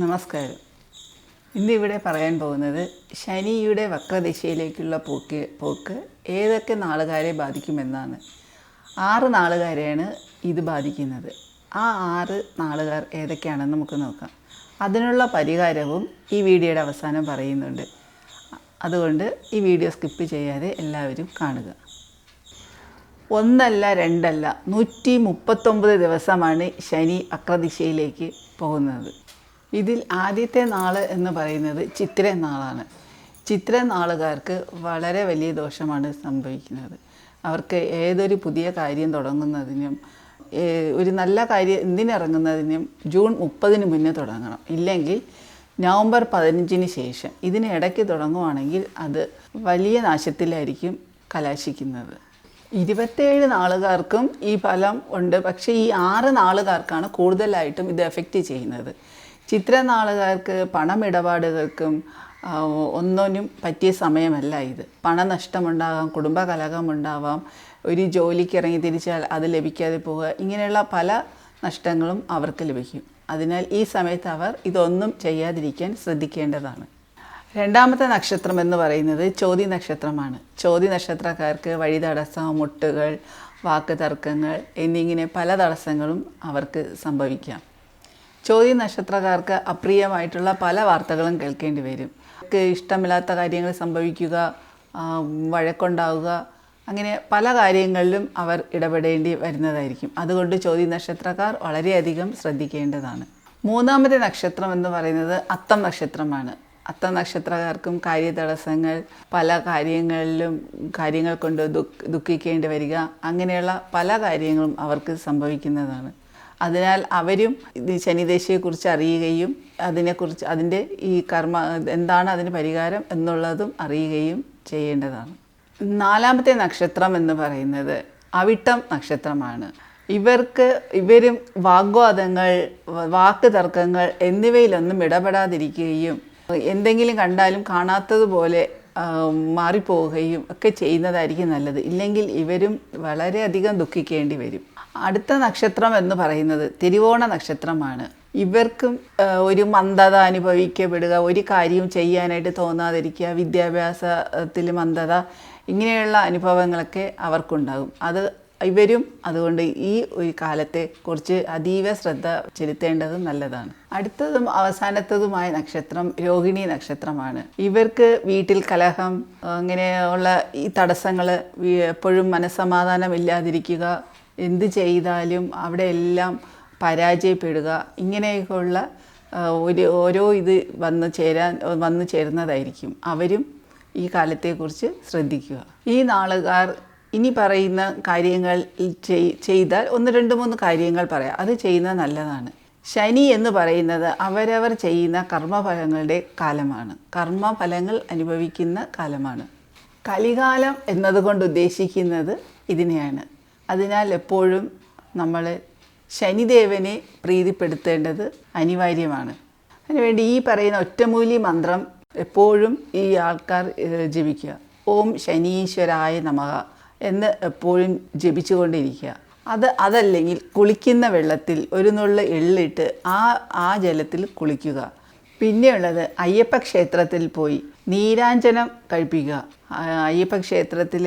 നമസ്കാരം. ഇന്നിവിടെ പറയാൻ പോകുന്നത് ശനിയുടെ വക്രദിശയിലേക്കുള്ള പോക്ക് പോക്ക് ഏതൊക്കെ നാളുകാരെ ബാധിക്കുമെന്നാണ്. ആറ് നാളുകാരെയാണ് ഇത് ബാധിക്കുന്നത്. ആ ആറ് നാളുകാർ ഏതൊക്കെയാണെന്ന് നമുക്ക് നോക്കാം. അതിനുള്ള പരിഹാരവും ഈ വീഡിയോയുടെ അവസാനം പറയുന്നുണ്ട്. അതുകൊണ്ട് ഈ വീഡിയോ സ്കിപ്പ് ചെയ്യാതെ എല്ലാവരും കാണുക. ഒന്നല്ല രണ്ടല്ല നൂറ്റി മുപ്പത്തൊമ്പത് ദിവസമാണ് ശനി അക്രദിശയിലേക്ക് പോകുന്നത്. ഇതിൽ ആദ്യത്തെ നാൾ എന്ന് പറയുന്നത് ചിത്ര നാളാണ് ചിത്ര നാളുകാർക്ക് വളരെ വലിയ ദോഷമാണ് സംഭവിക്കുന്നത്. അവർക്ക് ഏതൊരു പുതിയ കാര്യം തുടങ്ങുന്നതിനും ഒരു നല്ല കാര്യം എന്തിനിറങ്ങുന്നതിനും ജൂൺ മുപ്പതിന് മുന്നേ തുടങ്ങണം. ഇല്ലെങ്കിൽ നവംബർ പതിനഞ്ചിന് ശേഷം ഇതിന് ഇടയ്ക്ക് തുടങ്ങുവാണെങ്കിൽ അത് വലിയ നാശത്തിലായിരിക്കും കലാശിക്കുന്നത്. ഇരുപത്തേഴ് നാളുകാർക്കും ഈ ഫലം ഉണ്ട്. പക്ഷേ ഈ ആറ് നാളുകാർക്കാണ് കൂടുതലായിട്ടും ഇത് എഫക്റ്റ് ചെയ്യുന്നത്. ചിത്ര നാളുകാർക്ക് പണമിടപാടുകൾക്കും ഒന്നിനും പറ്റിയ സമയമല്ല ഇത്. പണനഷ്ടമുണ്ടാകാം കുടുംബ കലഹമുണ്ടാവാം ഒരു ജോലിക്ക് ഇറങ്ങി തിരിച്ചാൽ അത് ലഭിക്കാതെ പോവുക ഇങ്ങനെയുള്ള പല നഷ്ടങ്ങളും അവർക്ക് ലഭിക്കും. അതിനാൽ ഈ സമയത്ത് അവർ ഇതൊന്നും ചെയ്യാതിരിക്കാൻ ശ്രദ്ധിക്കേണ്ടതാണ്. രണ്ടാമത്തെ നക്ഷത്രം എന്ന് പറയുന്നത് ചോതി നക്ഷത്രമാണ്. ചോതി നക്ഷത്രക്കാർക്ക് വഴി തടസ്സം മുട്ടുകൾ വാക്ക് തർക്കങ്ങൾ എന്നിങ്ങനെ പല തടസ്സങ്ങളും അവർക്ക് സംഭവിക്കാം. ചോതി നക്ഷത്രക്കാർക്ക് അപ്രിയമായിട്ടുള്ള പല വാർത്തകളും കേൾക്കേണ്ടി വരും. ഇഷ്ടമില്ലാത്ത കാര്യങ്ങൾ സംഭവിക്കുക വഴക്കുണ്ടാവുക അങ്ങനെ പല കാര്യങ്ങളിലും അവർ ഇടപെടേണ്ടി വരുന്നതായിരിക്കും. അതുകൊണ്ട് ചോദ്യ നക്ഷത്രക്കാർ വളരെയധികം ശ്രദ്ധിക്കേണ്ടതാണ്. മൂന്നാമത്തെ നക്ഷത്രം എന്ന് പറയുന്നത് അത്തം നക്ഷത്രമാണ്. അത്തം നക്ഷത്രക്കാർക്കും കാര്യതടസ്സങ്ങൾ പല കാര്യങ്ങളിലും കാര്യങ്ങൾ കൊണ്ട് ദുഃഖ ദുഃഖിക്കേണ്ടി വരിക അങ്ങനെയുള്ള പല കാര്യങ്ങളും അവർക്ക് സംഭവിക്കുന്നതാണ്. അതിനാൽ അവരും ശനിദേശയെക്കുറിച്ച് അറിയുകയും അതിനെക്കുറിച്ച് അതിന്റെ ഈ കർമ്മ എന്താണ് അതിന് പരിഹാരം എന്നുള്ളതും അറിയുകയും ചെയ്യേണ്ടതാണ്. നാലാമത്തെ നക്ഷത്രം എന്ന് പറയുന്നത് അവിട്ടം നക്ഷത്രമാണ്. ഇവർക്ക് ഇവരും വാഗ്വാദങ്ങൾ വാക്ക് തർക്കങ്ങൾ എന്നിവയിലൊന്നും ഇടപെടാതിരിക്കുകയും എന്തെങ്കിലും കണ്ടാലും കാണാത്തതുപോലെ മാറിപ്പോവുകയും ഒക്കെ ചെയ്യുന്നതായിരിക്കും നല്ലത്. ഇല്ലെങ്കിൽ ഇവരും വളരെയധികം ദുഃഖിക്കേണ്ടി വരും. അടുത്ത നക്ഷത്രം എന്ന് പറയുന്നത് തിരുവോണ നക്ഷത്രമാണ്. ഇവർക്കും ഒരു മന്ദത അനുഭവിക്കപ്പെടുക ഒരു കാര്യവും ചെയ്യാനായിട്ട് തോന്നാതിരിക്കുക വിദ്യാഭ്യാസത്തിൽ മന്ദത ഇങ്ങനെയുള്ള അനുഭവങ്ങളൊക്കെ അവർക്കുണ്ടാകും. അത് ഇവരും അതുകൊണ്ട് ഈ ഒരു കാലത്തെ കുറിച്ച് അതീവ ശ്രദ്ധ ചെലുത്തേണ്ടത് നല്ലതാണ്. അടുത്തതും അവസാനത്തതുമായ നക്ഷത്രം രോഹിണി നക്ഷത്രമാണ്. ഇവർക്ക് വീട്ടിൽ കലഹം അങ്ങനെയുള്ള ഈ തടസ്സങ്ങൾ എപ്പോഴും മനസ്സമാധാനം ഇല്ലാതിരിക്കുക എന്ത് ചെയ്താലും അവിടെ എല്ലാം പരാജയപ്പെടുക. ഇങ്ങനെയൊക്കെയുള്ള ഒരു ഓരോ ഇത് വന്ന് ചേരാൻ വന്നു ചേരുന്നതായിരിക്കും. അവരും ഈ കാലത്തെക്കുറിച്ച് ശ്രദ്ധിക്കുക. ഈ നാളുകാർ ഇനി പറയുന്ന കാര്യങ്ങൾ ചെയ്താൽ ഒന്ന് രണ്ട് മൂന്ന് കാര്യങ്ങൾ പറയാം. അത് ചെയ്യുന്നത് നല്ലതാണ്. ശനി എന്ന് പറയുന്നത് അവരവർ ചെയ്യുന്ന കർമ്മഫലങ്ങളുടെ കാലമാണ്. കർമ്മഫലങ്ങൾ അനുഭവിക്കുന്ന കാലമാണ്. കലികാലം എന്നതുകൊണ്ട് ഉദ്ദേശിക്കുന്നത് ഇതിനെയാണ്. അതിനാൽ എപ്പോഴും നമ്മൾ ശനിദേവനെ പ്രീതിപ്പെടുത്തേണ്ടത് അനിവാര്യമാണ്. അതിനുവേണ്ടി ഈ പറയുന്ന ഒറ്റമൂലി മന്ത്രം എപ്പോഴും ഈ ആൾക്കാർ ജപിക്കുക. ഓം ശനീശ്വരായ നമഃ എന്ന് എപ്പോഴും ജപിച്ചുകൊണ്ടിരിക്കുക. അത് അതല്ലെങ്കിൽ കുളിക്കുന്ന വെള്ളത്തിൽ ഒരു നുള്ള എള്ളിട്ട് ആ ആ ജലത്തിൽ കുളിക്കുക. പിന്നെയുള്ളത് അയ്യപ്പ ക്ഷേത്രത്തിൽ പോയി നീരാഞ്ജനം കഴിപ്പിക്കുക. അയ്യപ്പ ക്ഷേത്രത്തിൽ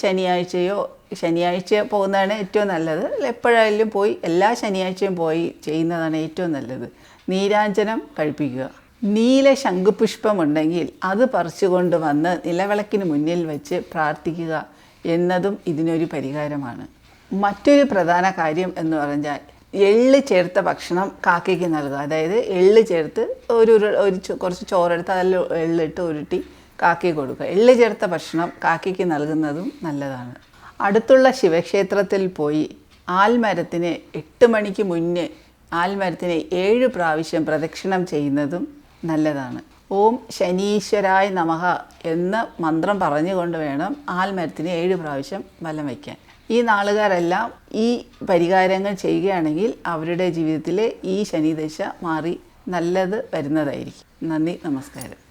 ശനിയാഴ്ചയോ ശനിയാഴ്ച പോകുന്നതാണ് ഏറ്റവും നല്ലത്. എപ്പോഴായാലും പോയി എല്ലാ ശനിയാഴ്ചയും പോയി ചെയ്യുന്നതാണ് ഏറ്റവും നല്ലത്. നീരാഞ്ജനം കഴിപ്പിക്കുക. നീല ശംഖുപുഷ്പമുണ്ടെങ്കിൽ അത് പറിച്ചുകൊണ്ട് വന്ന് നിലവിളക്കിന് മുന്നിൽ വെച്ച് പ്രാർത്ഥിക്കുക എന്നതും ഇതിനൊരു പരിഹാരമാണ്. മറ്റൊരു പ്രധാന കാര്യം എന്ന് പറഞ്ഞാൽ എള്ള് ചേർത്ത ഭക്ഷണം കാക്കയ്ക്ക് നൽകുക. അതായത് എള്ള് ചേർത്ത് ഒരു ഒരു കുറച്ച് ചോറെടുത്ത് അതിൽ എള്ളിട്ട് ഉരുട്ടി കാക്കയ്ക്ക് കൊടുക്കുക. എള്ള് ചേർത്ത ഭക്ഷണം കാക്കയ്ക്ക് നൽകുന്നതും നല്ലതാണ്. അടുത്തുള്ള ശിവക്ഷേത്രത്തിൽ പോയി ആൽമരത്തിന് എട്ട് മണിക്ക് മുന്നേ ആൽമരത്തിനെ ഏഴ് പ്രാവശ്യം പ്രദക്ഷിണം ചെയ്യുന്നതും നല്ലതാണ്. ഓം ശനീശ്വരായ നമഹ എന്ന മന്ത്രം പറഞ്ഞുകൊണ്ട് വേണം ആൽമരത്തിന് ഏഴ് പ്രാവശ്യം വലം വയ്ക്കാൻ. ഈ നാളുകാരെല്ലാം ഈ പരിഹാരങ്ങൾ ചെയ്യുകയാണെങ്കിൽ അവരുടെ ജീവിതത്തിലെ ഈ ശനിദശ മാറി നല്ലത് വരുന്നതായിരിക്കും. നന്ദി നമസ്കാരം.